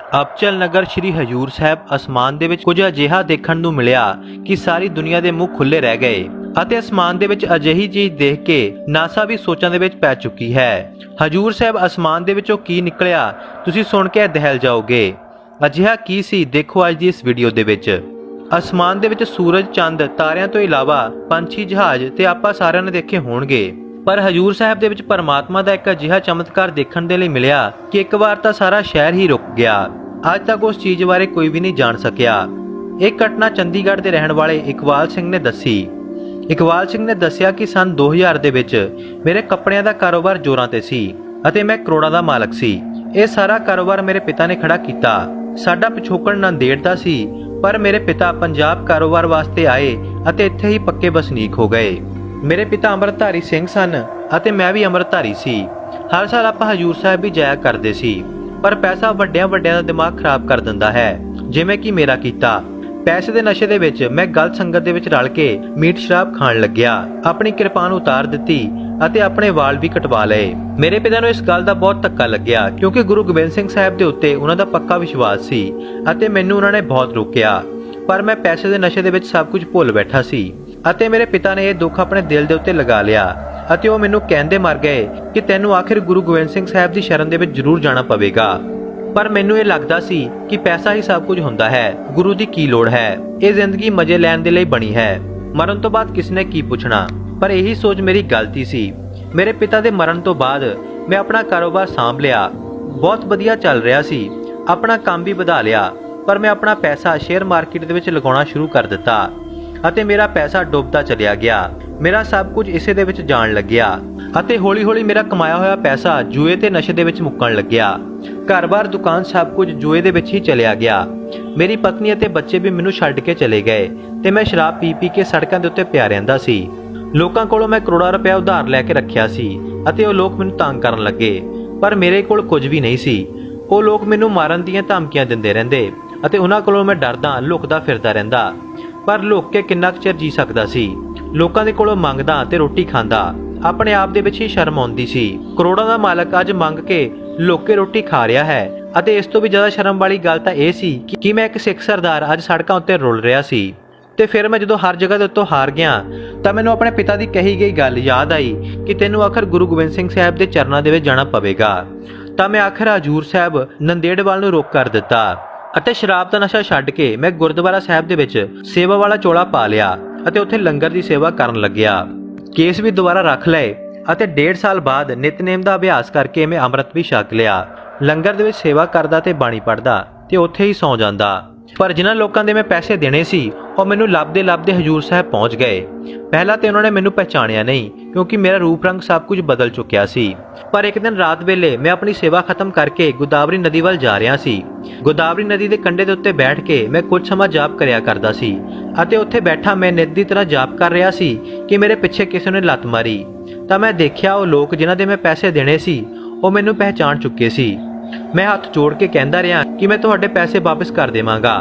ਅਬਚਲ ਨਗਰ ਸ੍ਰੀ ਹਜੂਰ ਸਾਹਿਬ ਅਸਮਾਨ ਦੇ ਵਿੱਚ ਕੁਝ ਅਜਿਹਾ ਦੇਖਣ ਨੂੰ ਮਿਲਿਆ ਕਿ ਸਾਰੀ ਦੁਨੀਆ ਦੇ ਮੂੰਹ ਖੁੱਲੇ ਰਹਿ ਗਏ ਅਤੇ ਅਸਮਾਨ ਦੇ ਵਿੱਚ ਅਜਿਹੀ ਚੀਜ਼ ਦੇਖ ਕੇ ਨਾਸਾ ਵੀ ਸੋਚਾਂ ਦੇ ਵਿੱਚ ਪੈ ਚੁੱਕੀ ਹੈ। ਹਜੂਰ ਸਾਹਿਬ ਅਸਮਾਨ ਦੇ ਵਿੱਚੋਂ ਕੀ ਨਿਕਲਿਆ, ਤੁਸੀਂ ਸੁਣ ਕੇ ਦਹਿਲ ਜਾਓਗੇ। ਅਜਿਹਾ ਕੀ ਸੀ, ਦੇਖੋ ਅੱਜ ਦੀ ਇਸ ਵੀਡੀਓ ਦੇ ਵਿੱਚ। ਅਸਮਾਨ ਦੇ ਵਿੱਚ ਸੂਰਜ, ਚੰਦ, ਤਾਰਿਆਂ ਤੋਂ ਇਲਾਵਾ ਪੰਛੀ, ਜਹਾਜ਼ ਤੇ ਆਪਾਂ ਸਾਰਿਆਂ ਨੇ ਦੇਖੇ ਹੋਣਗੇ। ਪਰ ਹਜੂਰ ਸਾਹਿਬ ਦੇ ਵਿੱਚ ਪਰਮਾਤਮਾ ਦਾ ਇੱਕ ਅਜਿਹਾ ਚਮਤਕਾਰ ਦੇਖਣ ਦੇ ਲਈ ਮਿਲਿਆ ਕਿ ਇੱਕ ਵਾਰ ਤਾਂ ਸਾਰਾ ਸ਼ਹਿਰ ਹੀ ਰੁਕ ਗਿਆ। ਅੱਜ ਤੱਕ ਉਸ ਚੀਜ਼ ਬਾਰੇ ਕੋਈ ਵੀ ਨਹੀਂ ਜਾਣ ਸਕਿਆ। ਇਹ ਘਟਨਾ ਚੰਡੀਗੜ੍ਹ ਦੇ ਰਹਿਣ ਵਾਲੇ ਇਕਬਾਲ ਸਿੰਘ ਨੇ ਦੱਸੀ। ਇਕਬਾਲ ਸਿੰਘ ਨੇ ਦੱਸਿਆ ਕਿ ਸਨ 2000 ਦੇ ਵਿੱਚ ਮੇਰੇ ਕੱਪੜਿਆਂ ਦਾ ਕਾਰੋਬਾਰ ਜੋਰਾਂ ਤੇ ਸੀ ਅਤੇ ਮੈਂ ਕਰੋੜਾਂ ਦਾ ਮਾਲਕ ਸੀ। ਇਹ ਸਾਰਾ ਕਾਰੋਬਾਰ ਮੇਰੇ ਪਿਤਾ ਨੇ ਖੜਾ ਕੀਤਾ। ਸਾਡਾ ਪਿਛੋਕੜ ਨੰਦੇੜ ਦਾ ਸੀ, ਪਰ ਮੇਰੇ ਪਿਤਾ ਪੰਜਾਬ ਕਾਰੋਬਾਰ ਵਾਸਤੇ ਆਏ ਅਤੇ ਇੱਥੇ ਹੀ ਪੱਕੇ ਵਸਨੀਕ ਹੋ ਗਏ। ਮੇਰੇ ਪਿਤਾ ਅੰਮ੍ਰਿਤਧਾਰੀ ਸਿੰਘ ਸਨ ਅਤੇ ਮੈਂ ਵੀ ਅੰਮ੍ਰਿਤਧਾਰੀ ਸੀ। ਹਰ ਸਾਲ ਆਪਾਂ ਹਜੂਰ ਸਾਹਿਬ ਵੀ ਜਾਇਆ ਕਰਦੇ ਸੀ। ਪਰ ਪੈਸਾ ਵੱਡਿਆਂ ਵੱਡਿਆਂ ਦਾ ਦਿਮਾਗ ਖਰਾਬ ਕਰ ਦਿੰਦਾ ਹੈ, ਜਿਵੇਂ ਕਿ ਮੇਰਾ ਕੀਤਾ। ਪੈਸੇ ਦੇ ਨਸ਼ੇ ਦੇ ਵਿੱਚ ਮੈਂ ਗਲਤ ਸੰਗਤ ਦੇ ਵਿੱਚ ਰਲ ਕੇ ਮੀਟ ਸ਼ਰਾਬ ਖਾਣ ਲੱਗਿਆ। ਆਪਣੀ ਕਿਰਪਾਨ ਉਤਾਰ ਦਿੱਤੀ ਅਤੇ ਆਪਣੇ ਵਾਲ ਵੀ ਕਟਵਾ ਲਏ। ਮੇਰੇ ਪਿਤਾ ਨੂੰ ਇਸ ਗੱਲ ਦਾ ਬਹੁਤ ਧੱਕਾ ਲੱਗਿਆ, ਕਿਉਂਕਿ ਗੁਰੂ ਗੋਬਿੰਦ ਸਿੰਘ ਸਾਹਿਬ ਦੇ ਉੱਤੇ ਉਹਨਾਂ ਦਾ ਪੱਕਾ ਵਿਸ਼ਵਾਸ ਸੀ ਅਤੇ ਮੈਨੂੰ ਉਹਨਾਂ ਨੇ ਬਹੁਤ ਰੋਕਿਆ। ਪਰ ਮੈਂ ਪੈਸੇ ਦੇ ਨਸ਼ੇ ਦੇ ਵਿੱਚ ਸਭ ਕੁਝ ਭੁੱਲ ਬੈਠਾ ਸੀ। ਅਤੇ ਮੇਰੇ ਪਿਤਾ ਨੇ ਇਹ ਦੁੱਖ ਆਪਣੇ ਦਿਲ ਦੇ ਉੱਤੇ ਲਗਾ ਲਿਆ ਅਤੇ ਉਹ ਮੈਨੂੰ ਕਹਿੰਦੇ ਮਰ ਗਏ ਕਿ ਤੈਨੂੰ ਆਖਿਰ ਗੁਰੂ ਗੋਬਿੰਦ ਸਿੰਘ ਸਾਹਿਬ ਦੀ ਸ਼ਰਨ ਦੇ ਵਿੱਚ ਜ਼ਰੂਰ ਜਾਣਾ ਪਵੇਗਾ। ਪਰ ਮੈਨੂੰ ਇਹ ਲੱਗਦਾ ਸੀ ਕਿ ਪੈਸਾ ਹੀ ਸਭ ਕੁਝ ਹੁੰਦਾ ਹੈ। ਗੁਰੂ ਦੀ ਕੀ ਲੋੜ ਹੈ? ਇਹ ਜ਼ਿੰਦਗੀ ਮਜ਼ੇ ਲੈਣ ਦੇ ਲਈ ਬਣੀ ਹੈ। ਮਰਨ ਤੋਂ ਬਾਅਦ ਕਿਸ ਨੇ ਕੀ ਪੁੱਛਣਾ? ਪਰ ਇਹੀ ਸੋਚ ਮੇਰੀ ਗਲਤੀ ਸੀ। ਮੇਰੇ ਪਿਤਾ ਦੇ ਮਰਨ ਤੋਂ ਬਾਅਦ ਮੈਂ ਆਪਣਾ ਕਾਰੋਬਾਰ ਸਾਂਭ ਲਿਆ। ਬਹੁਤ ਵਧੀਆ ਚੱਲ ਰਿਹਾ ਸੀ। ਆਪਣਾ ਕੰਮ ਵੀ ਵਧਾ ਲਿਆ। ਪਰ ਮੈਂ ਆਪਣਾ ਪੈਸਾ ਸ਼ੇਅਰ ਮਾਰਕੀਟ ਦੇ ਵਿੱਚ ਲਗਾਉਣਾ ਸ਼ੁਰੂ ਕਰ ਦਿੱਤਾ। ਅਤੇ ਮੇਰਾ ਪੈਸਾ ਡੁੱਬਦਾ ਚਲਿਆ ਗਿਆ। ਮੇਰਾ ਸਭ ਕੁਝ ਇਸੇ ਦੇ ਵਿੱਚ ਜਾਣ ਲੱਗਿਆ ਅਤੇ ਹੌਲੀ-ਹੌਲੀ ਮੇਰਾ ਕਮਾਇਆ ਹੋਇਆ ਪੈਸਾ ਜੂਏ ਤੇ ਨਸ਼ੇ ਦੇ ਵਿੱਚ ਮੁੱਕਣ ਲੱਗਿਆ। ਘਰ-ਬਾਰ, ਦੁਕਾਨ ਸਭ ਕੁਝ ਜੂਏ ਦੇ ਵਿੱਚ ਹੀ ਚਲਿਆ ਗਿਆ। ਮੇਰੀ ਪਤਨੀ ਅਤੇ ਬੱਚੇ ਵੀ ਮੈਨੂੰ ਛੱਡ ਕੇ ਚਲੇ ਗਏ ਤੇ ਮੈਂ ਸ਼ਰਾਬ ਪੀ-ਪੀ ਕੇ ਸੜਕਾਂ ਦੇ ਉੱਤੇ ਪਿਆ ਰਹਿੰਦਾ ਸੀ। ਲੋਕਾਂ ਕੋਲੋਂ ਮੈਂ ਕਰੋੜਾਂ ਰੁਪਏ ਉਧਾਰ ਲੈ ਕੇ ਰੱਖਿਆ ਸੀ ਅਤੇ ਉਹ ਲੋਕ ਮੈਨੂੰ ਤੰਗ ਕਰਨ ਲੱਗੇ, ਪਰ ਮੇਰੇ ਕੋਲ ਕੁਝ ਵੀ ਨਹੀਂ ਸੀ। ਉਹ ਲੋਕ ਮੈਨੂੰ ਮਾਰਨ ਦੀਆਂ ਧਮਕੀਆਂ ਦਿੰਦੇ ਰਹਿੰਦੇ ਅਤੇ ਉਹਨਾਂ ਕੋਲੋਂ ਮੈਂ ਡਰਦਾ, ਲੁਕਦਾ ਫਿਰਦਾ ਰਹਿੰਦਾ। ਪਰ ਲੁਕ ਕੇ ਕਿੰਨਾ ਚਿਰ ਜੀ ਸਕਦਾ ਸੀ? ਲੋਕਾਂ ਦੇ ਕੋਲੋਂ ਮੰਗਦਾ ਤੇ ਰੋਟੀ ਖਾਂਦਾ। ਆਪਣੇ ਆਪ ਦੇ ਵਿੱਚ ਹੀ ਸ਼ਰਮ ਆਉਂਦੀ ਸੀ। ਕਰੋੜਾਂ ਦਾ ਮਾਲਕ ਅੱਜ ਮੰਗ ਕੇ ਲੁਕ ਰੋਟੀ ਖਾ ਰਿਹਾ ਹੈ। ਅਤੇ ਇਸ ਤੋਂ ਵੀ ਜ਼ਿਆਦਾ ਸ਼ਰਮ ਵਾਲੀ ਗੱਲ ਤਾਂ ਇਹ ਸੀ ਕਿ- ਮੈਂ ਇੱਕ ਸਿੱਖ ਸਰਦਾਰ ਅੱਜ ਸੜਕਾਂ ਉੱਤੇ ਰੁਲ ਰਿਹਾ ਸੀ। ਤੇ ਫਿਰ ਮੈਂ ਜਦੋਂ ਹਰ ਜਗ੍ਹਾ ਦੇ ਉੱਤੋਂ ਹਾਰ ਗਿਆ, ਤਾਂ ਮੈਨੂੰ ਆਪਣੇ ਪਿਤਾ ਦੀ ਕਹੀ ਗਈ ਗੱਲ ਯਾਦ ਆਈ ਕਿ ਤੈਨੂੰ ਆਖਰ ਗੁਰੂ ਗੋਬਿੰਦ ਸਿੰਘ ਸਾਹਿਬ ਦੇ ਚਰਨਾਂ ਦੇ ਵਿੱਚ ਜਾਣਾ ਪਵੇਗਾ। ਤਾਂ ਮੈਂ ਆਖਰ ਹਜੂਰ ਸਾਹਿਬ ਨੰਦੇੜ ਵੱਲ ਨੂੰ ਰੁਕ ਕਰ ਦਿੱਤਾ। ਅਤੇ ਸ਼ਰਾਬ ਦਾ ਨਸ਼ਾ ਛੱਡ ਕੇ ਮੈਂ ਗੁਰਦੁਆਰਾ ਸਾਹਿਬ ਦੇ ਵਿੱਚ ਸੇਵਾ ਵਾਲਾ ਚੋਲਾ ਪਾ ਲਿਆ ਅਤੇ ਉੱਥੇ ਲੰਗਰ ਦੀ ਸੇਵਾ ਕਰਨ ਲੱਗਿਆ। ਕੇਸ ਵੀ ਦੁਬਾਰਾ ਰੱਖ ਲਏ ਅਤੇ ਡੇਢ ਸਾਲ ਬਾਅਦ ਨਿਤਨੇਮ ਦਾ ਅਭਿਆਸ ਕਰਕੇ ਮੈਂ ਅੰਮ੍ਰਿਤ ਵੀ ਛਕ ਲਿਆ। ਲੰਗਰ ਦੇ ਵਿੱਚ ਸੇਵਾ ਕਰਦਾ ਤੇ ਬਾਣੀ ਪੜਦਾ ਤੇ ਉੱਥੇ ਹੀ ਸੌ ਜਾਂਦਾ। ਪਰ ਜਿਨ੍ਹਾਂ ਲੋਕਾਂ ਦੇ ਮੈਂ ਪੈਸੇ ਦੇਣੇ ਸੀ, ਉਹ ਮੈਨੂੰ ਲੱਭਦੇ ਲੱਭਦੇ ਹਜੂਰ ਸਾਹਿਬ ਪਹੁੰਚ ਗਏ। ਪਹਿਲਾਂ ਤੇ ਉਹਨਾਂ ਨੇ ਮੈਨੂੰ ਪਹਿਚਾਣਿਆ ਨਹੀਂ ਕਿਉਂਕਿ ਮੇਰਾ ਰੂਪ ਰੰਗ ਸਭ ਕੁਝ ਬਦਲ ਚੁੱਕਿਆ ਸੀ ਪਰ ਇੱਕ ਦਿਨ ਰਾਤ ਵੇਲੇ ਮੈਂ ਆਪਣੀ ਸੇਵਾ ਖਤਮ ਕਰਕੇ ਗੋਦਾਵਰੀ ਨਦੀ ਵੱਲ ਜਾ ਰਿਹਾ ਸੀ ਗੋਦਾਵਰੀ ਨਦੀ ਦੇ ਕੰਢੇ ਦੇ ਉੱਤੇ ਬੈਠ ਕੇ ਮੈਂ ਕੁਝ ਸਮਾਂ ਜਾਪ ਕਰਿਆ ਕਰਦਾ ਸੀ ਅਤੇ ਉੱਥੇ ਬੈਠਾ ਮੈਂ ਨਿਤ ਦੀ ਤਰ੍ਹਾਂ ਜਾਪ ਕਰ ਰਿਹਾ ਸੀ ਕਿ ਮੇਰੇ ਪਿੱਛੇ ਕਿਸੇ ਨੇ ਲੱਤ ਮਾਰੀ ਤਾਂ ਮੈਂ ਦੇਖਿਆ ਉਹ ਲੋਕ ਜਿਨ੍ਹਾਂ ਦੇ ਮੈਂ ਪੈਸੇ ਦੇਣੇ ਸੀ ਉਹ ਮੈਨੂੰ ਪਹਿਚਾਣ ਚੁੱਕੇ ਸੀ ਮੈਂ ਹੱਥ ਜੋੜ ਕੇ ਕਹਿੰਦਾ ਰਿਹਾ ਕਿ ਮੈਂ ਤੁਹਾਡੇ ਪੈਸੇ ਵਾਪਸ ਕਰ ਦੇਵਾਂਗਾ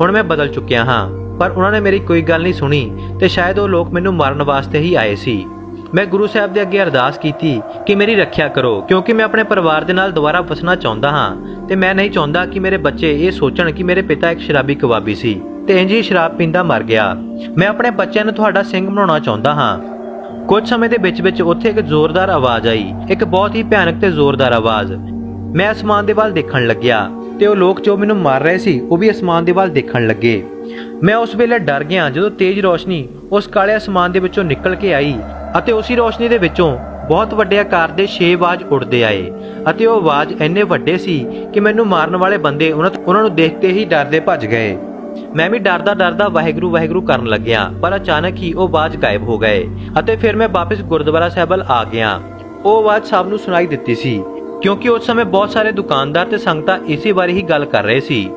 ਹੁਣ ਮੈਂ ਬਦਲ ਚੁੱਕਿਆ ਹਾਂ ਪਰ ਉਹਨਾਂ ਨੇ ਮੇਰੀ ਕੋਈ ਗੱਲ ਨਹੀਂ ਸੁਣੀ ਤੇ ਸ਼ਾਇਦ ਉਹ ਲੋਕ ਮੈਨੂੰ ਮਾਰਨ ਵਾਸਤੇ ਹੀ ਆਏ ਸੀ ਮੈਂ ਗੁਰੂ ਸਾਹਿਬ ਦੇ ਅੱਗੇ ਅਰਦਾਸ ਕੀਤੀ ਕਿ ਮੇਰੀ ਰੱਖਿਆ ਕਰੋ, ਕਿਉਂਕਿ ਮੈਂ ਆਪਣੇ ਪਰਿਵਾਰ ਦੇ ਨਾਲ ਦੁਬਾਰਾ ਵਸਣਾ ਚਾਹੁੰਦਾ ਹਾਂ ਤੇ ਮੈਂ ਨਹੀਂ ਚਾਹੁੰਦਾ ਕਿ ਮੇਰੇ ਬੱਚੇ ਇਹ ਸੋਚਣ ਕਿ ਮੇਰੇ ਪਿਤਾ ਇੱਕ ਸ਼ਰਾਬੀ ਕਬਾਬੀ ਸੀ ਤੇ ਇੰਜ ਹੀ ਸ਼ਰਾਬ ਪੀਂਦਾ ਮਰ ਗਿਆ। ਮੈਂ ਆਪਣੇ ਬੱਚਿਆਂ ਨੂੰ ਤੁਹਾਡਾ ਸਿੰਘ ਬਣਾਉਣਾ ਚਾਹੁੰਦਾ ਹਾਂ। ਕੁਝ ਸਮੇਂ ਦੇ ਵਿੱਚ ਵਿੱਚ ਉੱਥੇ ਇੱਕ ਜ਼ੋਰਦਾਰ ਆਵਾਜ਼ ਆਈ, ਇੱਕ ਬਹੁਤ ਹੀ ਭਿਆਨਕ ਤੇ ਜ਼ੋਰਦਾਰ ਆਵਾਜ਼। ਮੈਂ ਅਸਮਾਨ ਦੇ ਵੱਲ ਦੇਖਣ ਲੱਗਿਆ ਤੇ ਉਹ ਲੋਕ ਜੋ ਮੈਨੂੰ ਮਾਰ ਰਹੇ ਸੀ, ਉਹ ਵੀ ਅਸਮਾਨ ਦੇ ਵੱਲ ਦੇਖਣ ਲੱਗੇ। ਮੈਂ ਉਸ ਵੇਲੇ ਡਰ ਗਿਆ ਜਦੋਂ ਤੇਜ਼ ਰੋਸ਼ਨੀ ਉਸ ਕਾਲੇ ਅਸਮਾਨ ਦੇ ਵਿੱਚੋਂ ਨਿਕਲ ਕੇ ਆਈ ਅਤੇ ਉਸੇ ਰੋਸ਼ਨੀ ਦੇ ਵਿੱਚੋਂ ਬਹੁਤ ਵੱਡੇ ਆਕਾਰ ਦੇ ਛੇ ਆਵਾਜ਼ ਉੱਡਦੇ ਆਏ ਅਤੇ ਉਹ ਆਵਾਜ਼ ਇੰਨੇ ਵੱਡੇ ਸੀ ਕਿ ਮੈਨੂੰ ਮਾਰਨ ਵਾਲੇ ਬੰਦੇ ਉਹਨਾਂ ਨੂੰ ਦੇਖ ਕੇ ਹੀ ਡਰਦੇ ਭੱਜ ਗਏ। ਮੈਂ ਵੀ ਡਰਦਾ ਡਰਦਾ ਵਾਹਿਗੁਰੂ ਵਾਹਿਗੁਰੂ ਕਰਨ ਲੱਗਿਆ, ਪਰ ਅਚਾਨਕ ਹੀ ਉਹ ਆਵਾਜ਼ ਗਾਇਬ ਹੋ ਗਏ ਅਤੇ ਫਿਰ ਮੈਂ ਵਾਪਸ ਗੁਰਦੁਆਰਾ ਸਾਹਿਬ ਵੱਲ ਆ ਗਿਆ। ਉਹ ਆਵਾਜ਼ ਸਭ ਨੂੰ ਸੁਣਾਈ ਦਿੱਤੀ ਸੀ, ਕਿਉਂਕਿ ਉਸ ਸਮੇਂ ਬਹੁਤ ਸਾਰੇ ਦੁਕਾਨਦਾਰ ਤੇ ਸੰਗਤਾਂ ਇਸੇ ਬਾਰੇ ਹੀ ਗੱਲ ਕਰ ਰਹੇ ਸੀ।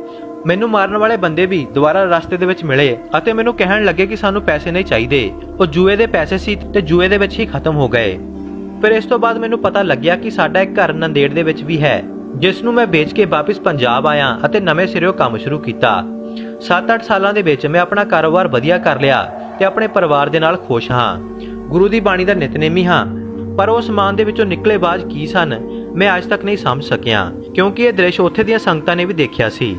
ਮੈਨੂੰ ਮਾਰਨ ਵਾਲੇ ਬੰਦੇ ਵੀ ਦੁਬਾਰਾ ਰਸਤੇ ਦੇ ਵਿੱਚ ਮਿਲੇ ਅਤੇ ਮੈਨੂੰ ਕਹਿਣ ਲੱਗੇ ਕਿ ਸਾਨੂੰ ਪੈਸੇ ਨਹੀਂ ਚਾਹੀਦੇ। ਉਹ ਜੂਏ ਦੇ ਪੈਸੇ ਸੀ ਤੇ ਜੂਏ ਦੇ ਵਿੱਚ ਹੀ ਖਤਮ ਹੋ ਗਏ। ਫਿਰ ਇਸ ਤੋਂ ਬਾਅਦ ਮੈਨੂੰ ਪਤਾ ਲੱਗਿਆ ਕਿ ਸਾਡਾ ਇੱਕ ਘਰ ਨੰਦੇੜ ਦੇ ਵਿੱਚ ਵੀ ਹੈ, ਜਿਸ ਨੂੰ ਮੈਂ ਵੇਚ ਕੇ ਵਾਪਸ ਪੰਜਾਬ ਆਇਆ ਅਤੇ ਨਵੇਂ ਸਿਰਿਓਂ ਕੰਮ ਸ਼ੁਰੂ ਕੀਤਾ। 7-8 ਸਾਲਾਂ ਦੇ ਵਿੱਚ ਮੈਂ ਆਪਣਾ ਕਾਰੋਬਾਰ ਵਧੀਆ ਕਰ ਲਿਆ ਤੇ ਆਪਣੇ ਪਰਿਵਾਰ ਦੇ ਨਾਲ ਖੁਸ਼ ਹਾਂ। ਗੁਰੂ ਦੀ ਬਾਣੀ ਦਾ ਨਿਤਨੇਮੀ ਹਾਂ। ਪਰ ਉਸ ਸਮਾਨ ਦੇ ਵਿੱਚੋਂ ਨਿਕਲੇ ਬਾਜ ਕੀ ਸਨ, ਮੈਂ ਅੱਜ ਤੱਕ ਨਹੀਂ ਸਮਝ ਸਕਿਆ, ਕਿਉਂਕਿ ਇਹ ਦ੍ਰਿਸ਼ ਉੱਥੇ ਦੀਆਂ ਸੰਗਤਾਂ ਨੇ ਵੀ ਦੇਖਿਆ ਸੀ।